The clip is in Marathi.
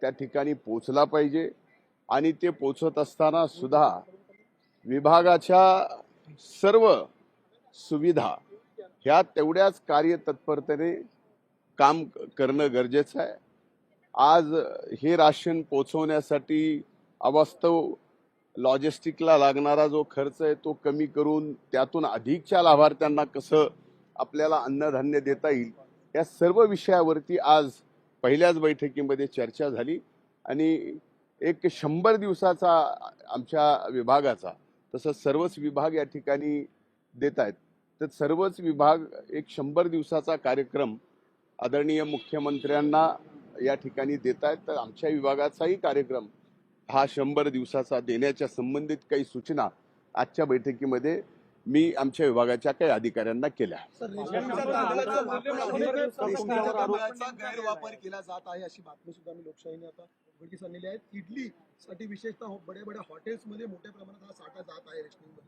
त्या ठिकाणी पोचला पाहिजे. आणि ते पोचत असताना सुद्धा विभागाच्या सर्व सुविधा ह्या तेवढ्याच कार्यतत्परतेने काम करणं गरजेचं आहे. आज हे राशन पोचवण्यासाठी अवास्तव लॉजिस्टिकला लागणारा जो खर्च आहे तो कमी करून त्यातून अधिकच्या लाभार्थ्यांना कसं आपल्याला अन्नधान्य देता येईल या सर्व विषयावरती आज पहिल्याच बैठकीमध्ये चर्चा झाली आणि एक शंभर दिवसाचा आमच्या विभागाचा तसं सर्वच विभाग या ठिकाणी देत आहेत. तर सर्वच विभाग एक शंभर दिवसाचा कार्यक्रम आदरणीय मुख्यमंत्र्यांना या ठिकाणी देत आहेत. तर आमच्या विभागाचाही कार्यक्रम हा शंभर दिवसाचा देण्याच्या संबंधित काही सूचना आजच्या बैठकीमध्ये मी आमच्या विभागाच्या काही अधिकाऱ्यांना केल्या. गैरवापर केला जात आहे अशी बातमी सुद्धा मी लोकशाहीने आता उघडकीस आणलेली आहे इडली साठी विशेषतः बड्या बड्या हॉटेल्समध्ये मोठ्या प्रमाणात हा साठा जात आहे रेशनिंग मधून याला